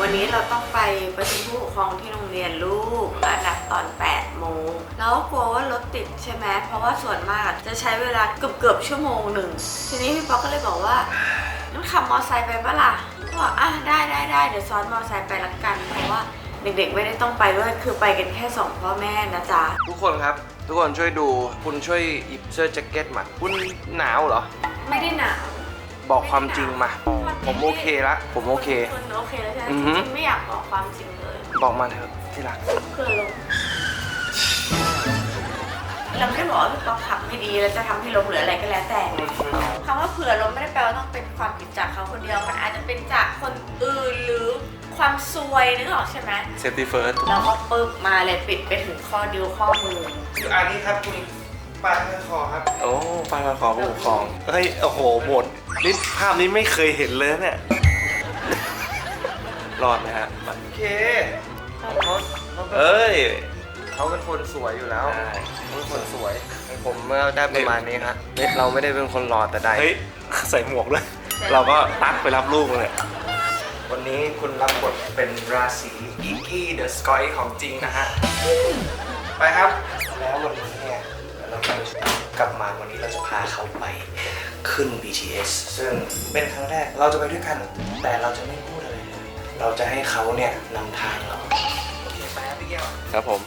วันนี้เราต้องไปประชุมผู้ปกครองที่โรงเรียนลูกนัดตอน 8 โมง แล้วกลัวว่ารถติดใช่ไหม เพราะว่าส่วนมากอะจะใช้เวลาเกือบเกือบๆชั่วโมงหนึ่ง ทีนี้พี่ป๊อกก็เลยบอกว่างั้นขับมอไซค์ไปปะล่ะก็บอกอะได้ได้ได้เดี๋ยวซ้อนมอไซค์ไปละกัน เพราะว่าเด็กๆไม่ได้ต้องไปด้วยคือไปกันแค่สองพ่อแม่นะจ๊ะ ทุกคนครับ ทุกคนช่วยดู คุณช่วยหยิบเสื้อแจ็คเก็ตมา คุณหนาวเหรอ ไม่ได้หนาว บอกความจริงมา ผมโอเคละ ผมโอเค คุณโอเคแล้วใช่ไหมอือฮึจริงๆไม่อยากบอกความจริงเลยบอกมาเถอะที่รัก เพื่อลงเราไม่ได้บอกว่าพี่ป๊อกขับไม่ดีแล้วจะทำให้ล้มหรืออะไรก็แล้วแต่คำว่าเผื่อล้มไม่ได้แปลว่าต้องเป็นความผิดจากเขาคนเดียว มันอาจจะเป็นจากคนอื่นหรือความซวยนึกออกใช่ไหม safety first เราก็ปึ๊บมาเลยปิดไปถึงข้อนิ้วข้อมือคืออันนี้ครับคุณปลาข้างคอครับ โอ้ปลาข้างคอผู้ปกครอง เฮ้ย โอ้โหหมด นี่ภาพนี้ไม่เคยเห็นเลยเนี่ย รอดนะฮะโอเคเขาเอ้ยเขาเป็นคนสวยอยู่แล้วเขาเป็นคนสวยผมเมื่อได้ประมาณนี้ฮะไม่เราไม่ได้เป็นคนหล่อแต่ใดเฮ้ยใส่หมวกด้วย เราก็ตักไปรับลูกเลยวันนี้คุณรับบทเป็นราศีอีกี้เดอะสกอยของจริงนะฮะ ไปครับ แล้ววันนี้เนี่ยเดี๋ยวเราจะ กลับมาวันนี้เราจะพาเขาไปขึ้น BTS ซึ่งเป็นครั้งแรกเราจะไปด้วยกัน แต่เราจะไม่พูดอะไรเลย เราจะให้เขาเนี่ยนำทางเราโอเคไปครับพี่แก้วครับผม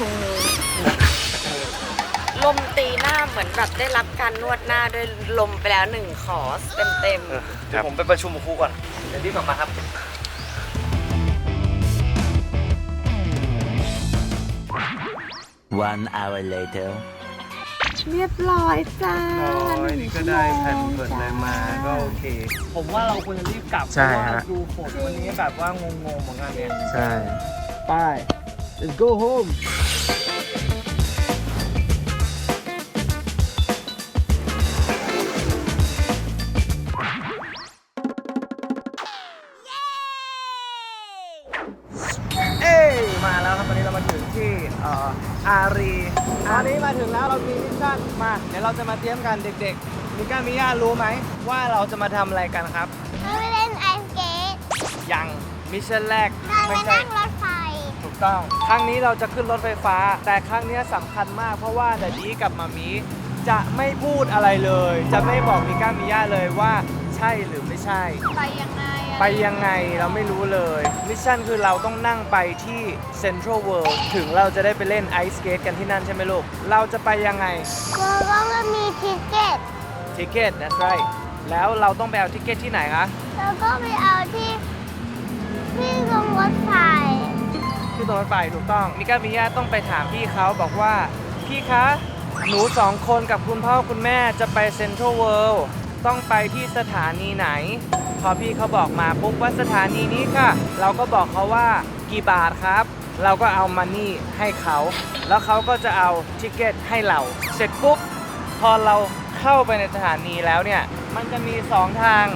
นี่จับพุงลมตีหน้าเหมือนแบบได้รับการนวดหน้าด้วยลมไปแล้วหนึ่งขอเต็มเต็มๆ เดี๋ยวผมไปประชุมกับครูก่อน เดี๋ยวรีบกลับมาครับ One hour later. เรียบร้อยจ้านี่ก็ได้แผ่นเปิดอะไรมาก็โอเค ผมว่าเราควรจะรีบกลับใช่เพราะว่าฮะ ดูฝนวันนี้แบบว่างงๆเหมือนกันเนี่ย ใช่ ไป let's go home เอ้ยมาแล้วครับวันนี้เรามาถึงที่เอ่ออารีตอนนี้มาถึงแล้วเรามีมิชชั่นมาเดี๋ยวเราจะมาเตรียมกันเด็กๆมิก้ามิย่ารู้ไหมว่าเราจะมาทำอะไรกันครับเราไปเล่นไอสเกตยังมิชชั่นแรกเราไม่ไปใช่นั่งรถไฟถูก ต้องครั้งนี้เราจะขึ้นรถไฟฟ้า แต่ครั้งนี้สำคัญมากเพราะว่าแดดดี้กับมามีจะไม่พูดอะไรเลย จะไม่บอกมิก้ามิย่าเลยว่าใช่หรือไม่ใช่ ไปยังไงอะไปยังไงเราไม่รู้เลยมิชชั่นคือเราต้องนั่งไปที่เซ็นทรัลเวิลด์ถึงเราจะได้ไปเล่นไอสเกตกันที่นั่นใช่ไหมลูก เราจะไปยังไงเราก็ไม่มีทิเก็ตทิเกต that's right แล้วเราต้องไปเอาทิเกตที่ไหนคะเราก็ไปเอาที่ที่ตรงรถไฟ ที่ตรงรถไฟถูกต้องมิก้ามิยาต้องไปถามพี่เขาบอกว่า พี่คะ หนูสองคนกับคุณพ่อคุณแม่จะไปเซ็นทรัลเวิลด์ต้องไปที่สถานีไหน พอพี่เขาบอกมาปุ๊บว่าสถานีนี้ค่ะ เราก็บอกเขาว่ากี่บาทครับ เราก็เอามันนี่ให้เขา แล้วเขาก็จะเอาทิเกตให้เรา เสร็จปุ๊บ พอเราเข้าไปในสถานีแล้วเนี่ย มันจะมีสองทาง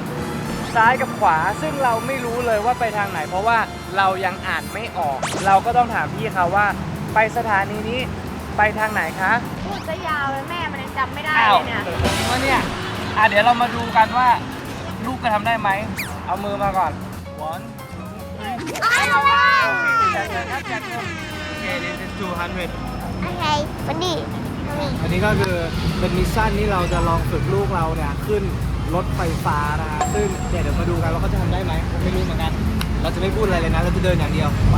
ซ้ายกับขวา ซึ่งเราไม่รู้เลยว่าไปทางไหน เพราะว่าเรายังอ่านไม่ออก เราก็ต้องถามพี่เขาว่า ไปสถานีนี้ไปทางไหนคะพูดจะยาวเลยแม่มันยังจำไม่ได้อ้าวเลยเนี่ยว่าเนี่ยอะเดี๋ยวเรามาดูกันว่า ลูกจะทำได้ไหม เอามือมาก่อน one อ้าวแม่แจกเงินครับแจกเงินโอเค this is 200โอเควันนี้นี่อันนี้ก็คือเป็นมิชชั่นที่เราจะลองฝึกลูกเราเนี่ยขึ้น รถไฟฟ้านะฮะซึ่งเนี่ยเดี๋ยวมาดูกันว่าเขาจะทำได้ไหมผมไม่รู้เหมือนกัน เราจะไม่พูดอะไรเลยนะ เราจะเดินอย่างเดียวไป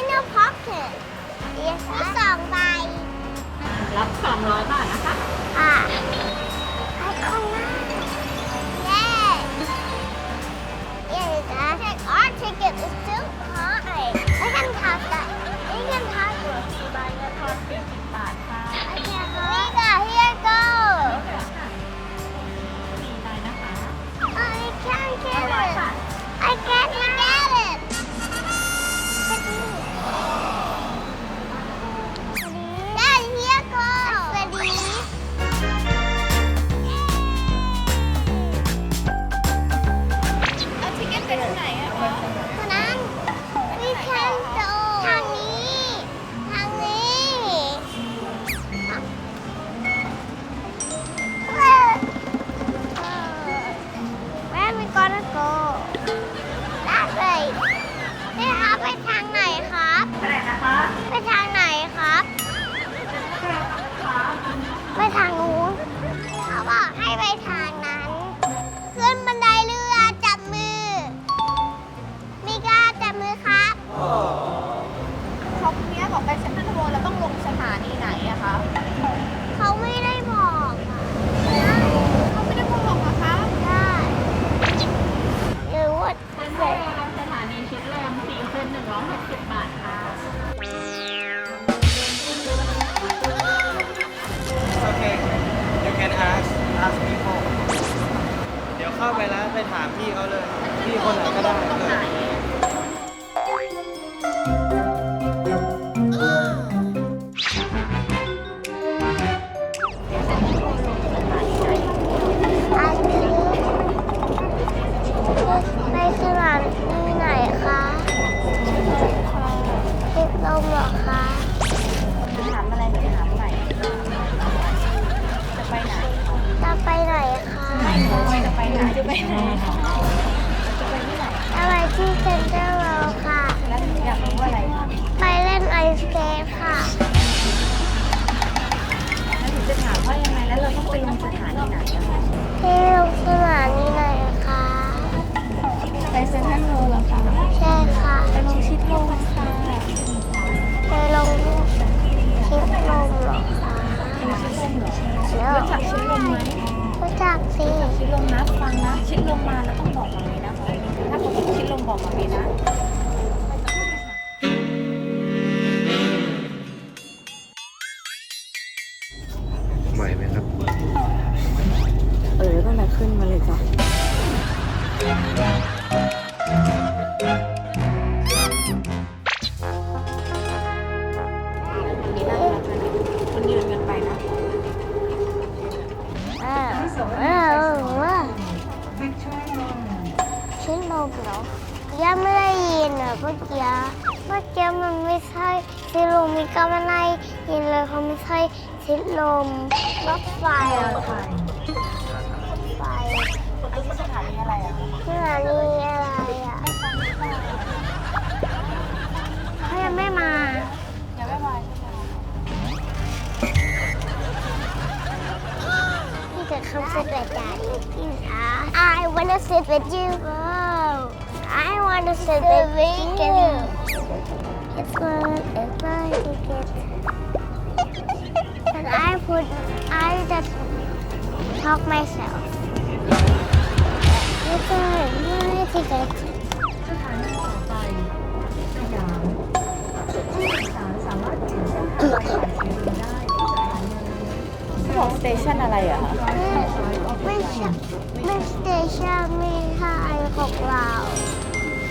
in your pocket yes มีสองใบรับ200บาทนะคะ อะไอคอนมาก yes yes that our ticket is too high I can have that I can have 2ใบนะคะ เข้าไปแล้วไปถามพี่เขาเลย พี่คนไหนก็ได้เลย ย่าไม่ได้ยินอะเมื่อกี้เมื่อกี้มันไม่ใช่ชิ้นลมมีก็ไม่ได้ยินเลยเพราไม่ใช่ชิ้นลมรถไฟอะค่ะไฟสถานีอะไรอะคะสถานีอะไรอะเขายังไม่มายังไม่มาใช่ไหมพี่จะเข้า sit with daddy please I wanna sit with you I wanna sit with you It's fun it's fun to get and I put I just talk myself It's fun my ticket สถานีต่อไปสยามผู้โดยสารสามารถเปลี่ยนเส้นทางสายสีลมได้ที่สถานีบอกสเตชันอะไรอะคะไม่ใช่ไม่สเตชันไม่ใช่ของเรา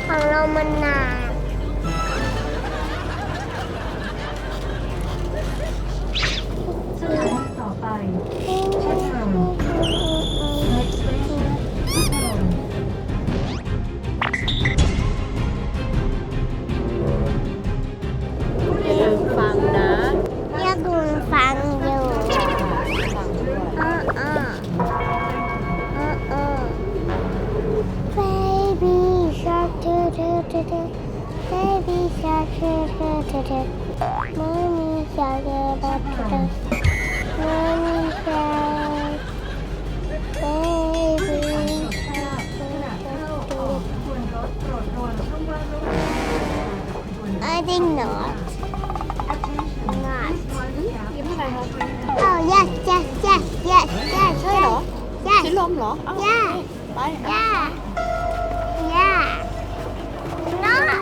ของเรามันนานสถาต่อไป I think not not ยิ้มอะไรคะ Oh yes, yes, yes, yes, yes. ใช่เหรอ Yes. ชิดลมเหรออ้าว Yeah. ไป Yeah. Yeah. Not.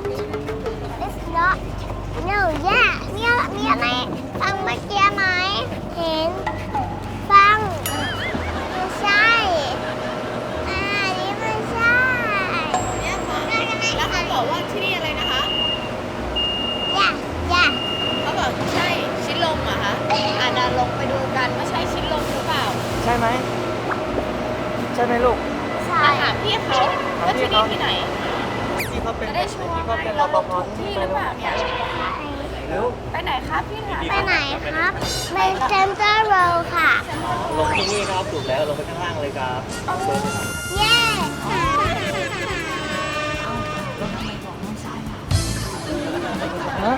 It's not. No. Yeah. เนี่ยมีอะไร ฟังเมื่อกี้ไหม เห็น ฟัง ไม่ใช่ อ่านี่ไม่ใช่ เนี่ยค่ะแล้วเขาบอกว่าที่นี่อะไรนะคะ Yeah. Yeah. เขาบอกใช่ชิดลมเหรอะคะอะเดาลงไปดูกันว่าใช่ชิดลมหรือเปล่าใช่ไหมใช่ไหมลูก ใช่มาถามพี่เขาว่าที่นี่ที่ไหน ที่เขาเป็นจะได้ชัวร์ที่เขาไงเป็นรเราปลงภถูกที่หรือเปล่าเนี่ย เร็วไปไหนครับพี่ถามไปไหนครับไปเซ็นเตอร์โรค่ะ ลงที่นี่ครับถูกแล้วลงไปข้างล่างเลยครับเย้ฮะ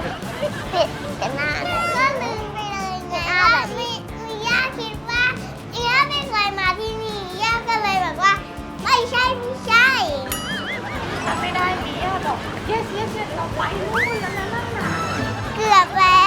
ผิดกันหน้าก็ลืมไปเลยไงว่ามีคือย่าคิดว่าย่าไม่เคยมาที่นี่ย่าก็เลยแบบว่า ไม่ใช่ไม่ใช่ไม่ได้มีอะบอกเยสเยสเยสเราไปนู่นแล้วนะนั่นน่ะเกื อบ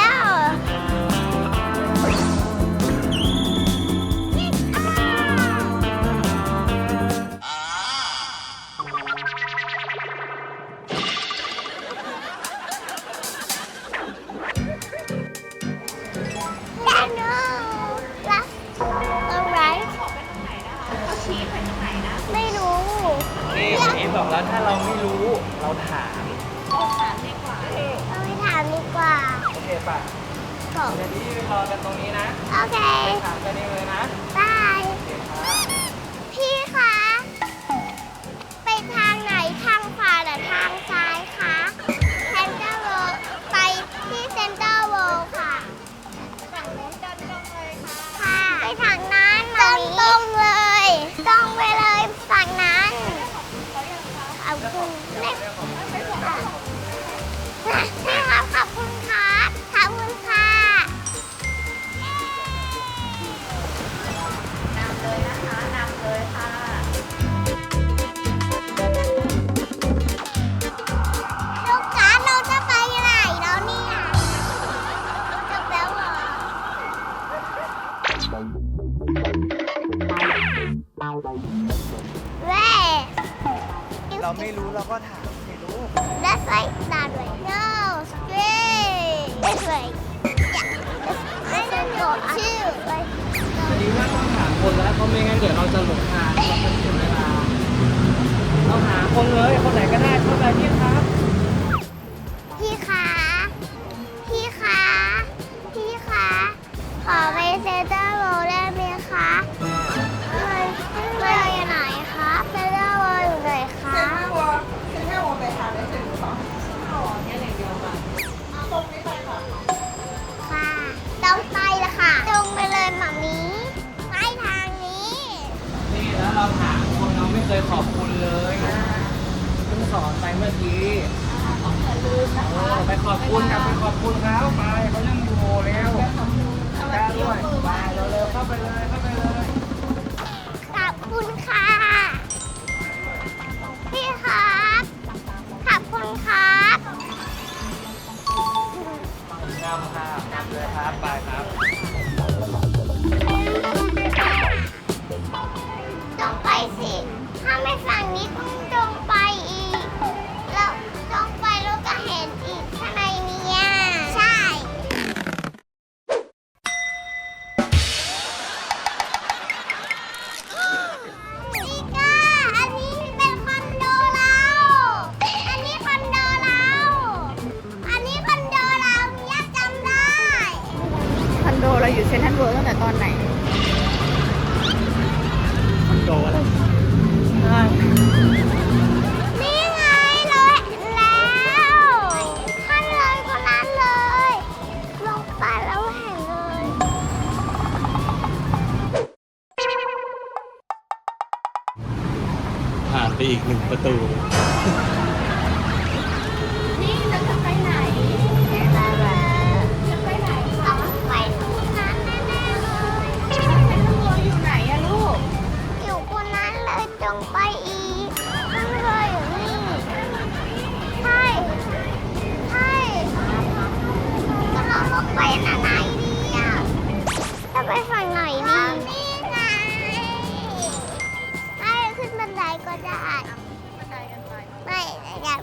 ผ่านไปอีกหนึ่งประตู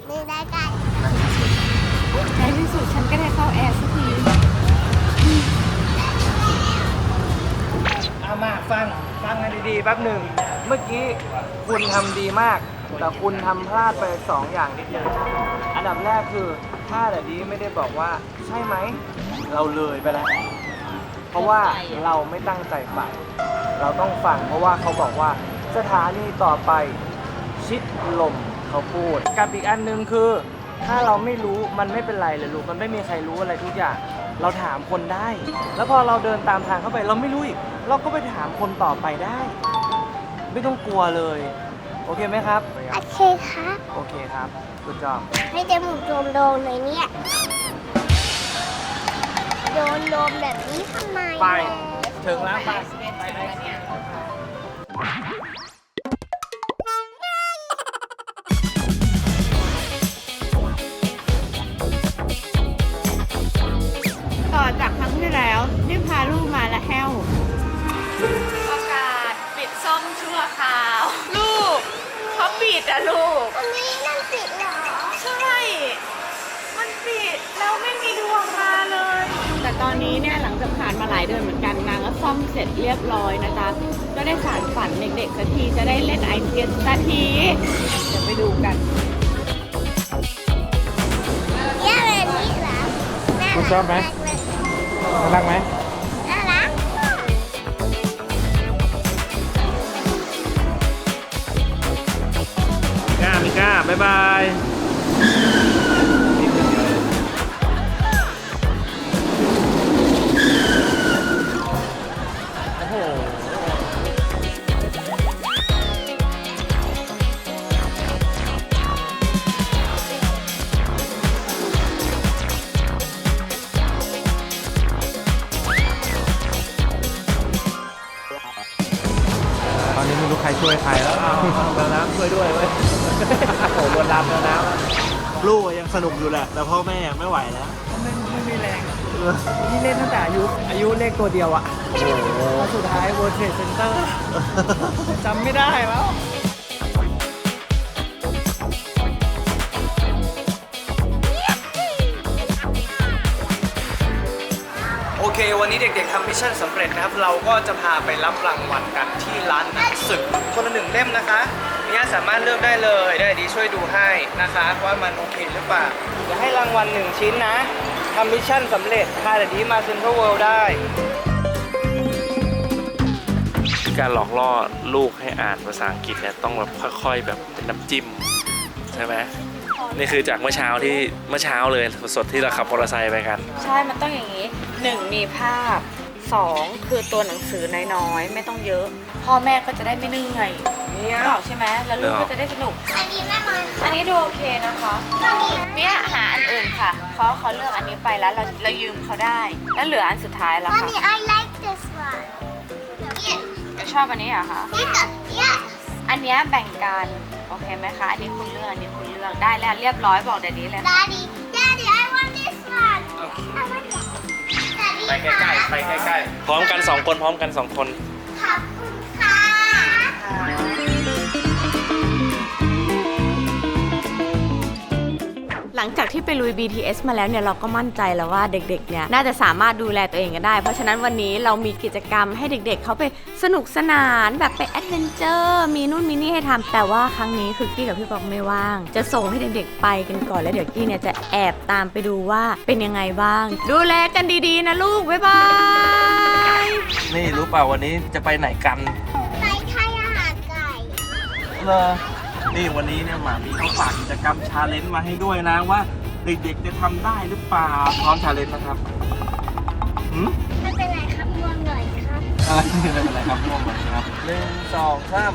ในรายกาในที่สุดฉันก็ได้เข้าแอร์สักทีเอามาฟังฟังกันดีๆแป๊บหนึ่ง เมื่อกี้คุณทำดีมาก แต่คุณทำพลาดไปสองอย่างนิดเดียวอันดับแรกคือถ้าแต่นี้ไม่ได้บอกว่าใช่ไหม เราเลยไปแล้ว เพราะว่าเราไม่ตั้งใจฟังเราต้องฟังเพราะว่าเขาบอกว่าสถานีต่อไปชิดลม เขาพูด กับอีกอันนึงคือ ถ้าเราไม่รู้มันไม่เป็นไรเลยลูกมันไม่มีใครรู้อะไรทุกอย่าง เราถามคนได้ แล้วพอเราเดินตามทางเข้าไปเราไม่รู้อีก เราก็ไปถามคนต่อไปได้ ไม่ต้องกลัวเลย โอเคไหมครับโอเคครับโอเคครับคุณจอมให้จมุกโดมโดมเลยเนี่ยโดนโดมแบบนี้ทำไมไป ถึงแล้วไปไปเลย หลายเดือนเหมือนกันนางก็ซ่อมเสร็จเรียบร้อยนะจ๊ะก็ได้สารฝันเด็กๆสักทีจะได้เล่นไอเกนสักทีเดี๋ยวไปดูกันย่าแบบนี้เหรอน่าคุณชอบไหมรักเลยน่ารักไหมน่ารักก้ามิก้าบ๊ายบาย ชชั่นสำเร็จนะครับ เราก็จะพาไปรับรางวัลกันที่ร้านหนังสือคนละหนึ่งเล่มนะคะเนี่ยสามารถเลือกได้เลยได้ดีช่วยดูให้นะคะว่ามันโอเคหรือเปล่าจะให้รางวัลหนึ่งชิ้นนะทำมิชชั่นสำเร็จพาเด็กดีมาเซ็นทรัลเวิลด์ได้การหลอกล่อลูกให้อ่านภาษาอังกฤษเนี่ยต้องแบบค่อย ๆ แบบเป็นน้ำจิ้มใช่ไหมนี่คือจากเมื่อเช้าที่เมื่อเช้าเลยสดๆที่เราขับมอเตอร์ไซค์ไปกัน ใช่ มันต้องอย่างนี้หนึ่งมีภาพ สองคือตัวหนังสือน้อยๆ ไม่ต้องเยอะ พ่อแม่ก็จะได้ไม่เหนื่อยเนี่ยบอกใช่ไหมแล้วลูกก็จะได้สนุก อันนี้แม่มันอันนี้ดูโอเคนะคะอันนี้เนี่ยหาอันอื่นค่ะเพราะเขาเลือกอันนี้ไปแล้วเราเรายืมเขาได้ แล้วเหลืออันสุดท้ายแล้วอันค่ะนี้ I like this one yes จะชอบอันนี้เหรอคะ yes yes อันเนี้ยแบ่งกันโอเคไหมคะ อันนี้คุณเลือก อันนี้คุณเลือก ได้แล้วเรียบร้อยบอกเดี๋ยวนี้เลย daddy daddy I want this one ไปใกล้ๆไปใกล้พร้อมกันสองคนพร้อมกันสองคน ขอบคุณค่ะ หลังจากที่ไปลุย BTS มาแล้วเนี่ยเราก็มั่นใจแล้วว่าเด็กๆเนี่ยน่าจะสามารถดูแลตัวเองกันได้ เพราะฉะนั้นวันนี้เรามีกิจกรรมให้เด็กๆเขาไปสนุกสนานแบบไปแอดเวนเจอร์มีนู่นมีนี่ให้ทำแต่ว่าครั้งนี้คือกี้กับพี่ปอกไม่ว่าง จะส่งให้เด็กๆไปกันก่อนแล้วเดี๋ยวกี้เนี่ยจะแอบตามไปดูว่าเป็นยังไงบ้าง ดูแลกันดีๆนะลูกบ๊ายบายนี่รู้เปล่าวันนี้จะไปไหนกันไปทายอาหารไก่เลอ นี่วันนี้เนี่ยหมามีเขาฝากกิจกรรมชาเลนจ์มาให้ด้วยนะว่าเด็กๆจะทำได้หรือเปล่าพร้อมชาเลนจ์นะครับหืม ไม่เป็นไรครับง่วงหน่อยครับอ่าไม่เป็นไรครับร่วมกันครับหนึ่งสองสาม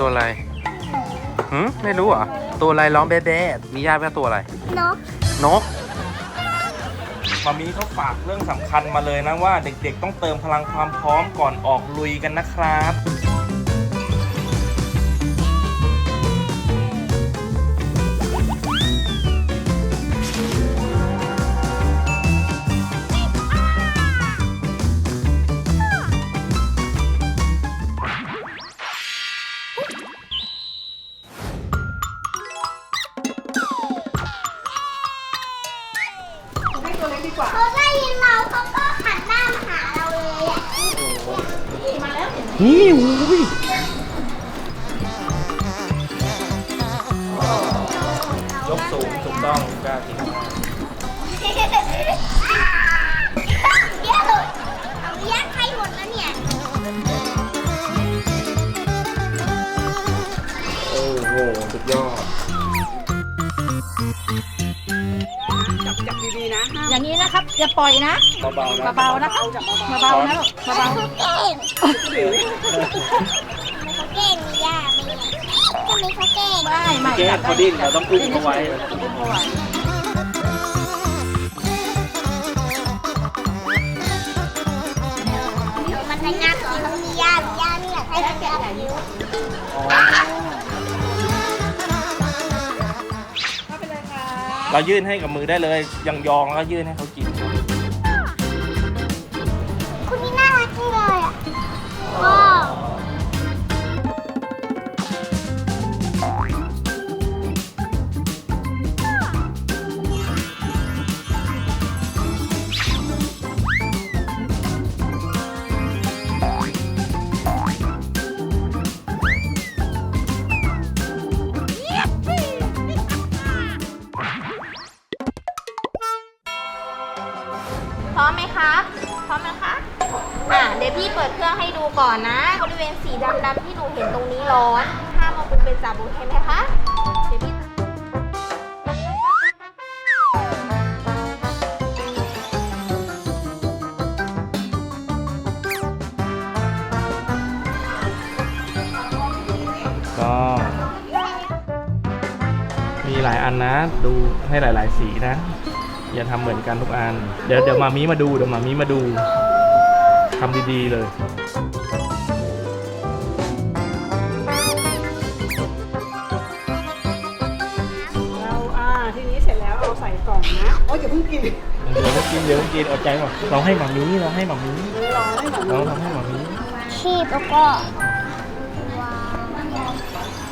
ตัวอะไรหืมไม่รู้เหรอ ตัวอะไรร้องแบ๊ะๆมีญาติว่าตัวอะไร นก นกมามีเขาฝากเรื่องสำคัญมาเลยนะว่าเด็กๆ ต้องเติมพลังความพร้อมก่อนออกลุยกันนะครับ นะเบาๆนะครับเบาๆนะลูกเบาเขาเก่งเขาเก่งมีย่ามีทำไมเขาเก่งๆไม่ไม่เจ๊เขาดิ้นเราต้องอุ้มเขาไว้มันในงานของเขามีย่ามีย่าไม่อยากให้เขาเก่งอะไรนิ้วเรายื่นให้กับมือได้เลยยังยองๆแล้วก็ยื่นให้เขากิน ก่อนนะ บริเวณสีดำๆที่หนูเห็นตรงนี้ร้อนห้ามเอาบุเป็นจ่าบุเห็นไหมคะเดี๋ยวพี่ก็มีหลายอันนะ ดูให้หลาย ๆ สีนะ อย่าทำเหมือนกันทุกอัน เดี๋ยวเดี๋ยวมามีมาดูเดี๋ยวมามีมาดูทำดี ๆ เลย กล่องนะโอ้ยอย่าเพิ่งกินเดี๋ยวก็กินเดี๋ยวก็กินอดใจก่อนเราให้หมามีเราให้หมามีรอให้หน่อยเราทำให้หมามีชีพแล้วก็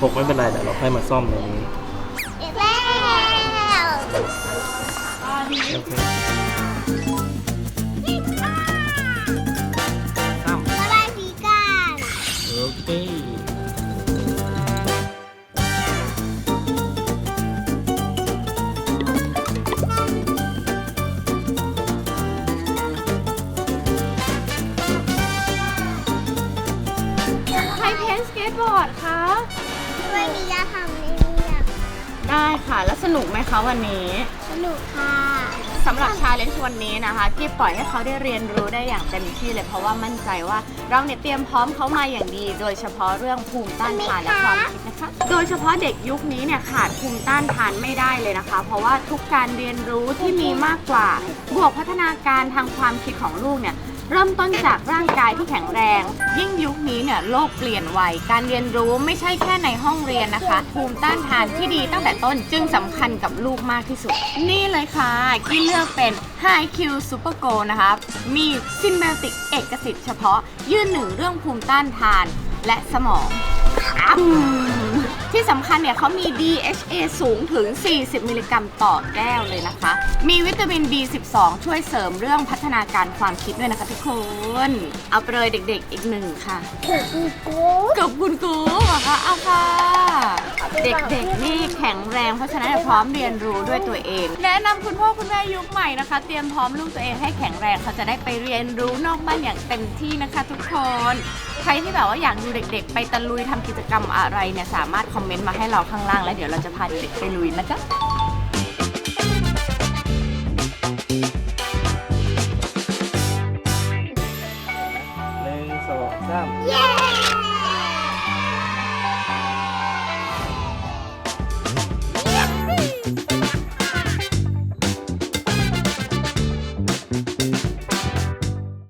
ปกไม่เป็นไรแต่เราค่อยมาซ่อมตรงนี้อีกแล้ว โอเค ค่ะ แล้วสนุกไหมคะวันนี้ สนุกค่ะสำหรับชาเลนจ์วันนี้นะคะที่ปล่อยให้เขาได้เรียนรู้ได้อย่างเต็มที่เลยเพราะว่ามั่นใจว่าเราเนี่ยเตรียมพร้อมเขามาอย่างดี โดยเฉพาะเรื่องภูมิต้านทานและความคิดนะคะ โดยเฉพาะเด็กยุคนี้เนี่ยขาดภูมิต้านทานไม่ได้เลยนะคะ เพราะว่าทุกการเรียนรู้ที่มีมากกว่า บวกพัฒนาการทางความคิดของลูกเนี่ย เริ่มต้นจากร่างกายที่แข็งแรง ยิ่งยุคนี้เนี่ยโลกเปลี่ยนไวการเรียนรู้ไม่ใช่แค่ในห้องเรียนนะคะ ภูมิต้านทานที่ดีตั้งแต่ต้นจึงสำคัญกับลูกมากที่สุด นี่เลยค่ะกี้เลือกเป็น High Q Super Go นะคะมีซินแมติกเอกสิทธิ์เฉพาะ ยืนหนึ่งเรื่องภูมิต้านทานและสมองอ ที่สำคัญเนี่ยเขามี DHA สูงถึง 40 มิลลิกรัมต่อแก้วเลยนะคะ มีวิตามิน B12 ช่วยเสริมเรื่องพัฒนาการความคิดด้วยนะคะทุกคน เอาไปเลยเด็กๆอีกหนึ่งค่ะถึงอีกกูกับคุณครูเหรอคะเอาค่ะเด็กๆนี่แข็งแรง เพราะฉะนั้นพร้อมเรียนรู้ด้วยตัวเอง แนะนำคุณพ่อคุณแม่ยุคใหม่นะคะ เตรียมพร้อมลูกตัวเองให้แข็งแรงเขาจะได้ไปเรียนรู้นอกบ้านอย่างเต็มที่นะคะ ทุกคน ใครที่แบบว่าอยากดูเด็กๆ ไปตะลุยทำกิจกรรมอะไรเนี่ยสามารถคอมเมนต์มาให้เราข้างล่างแล้วเดี๋ยวเราจะพาเด็กๆไปลุยนะจ๊ะ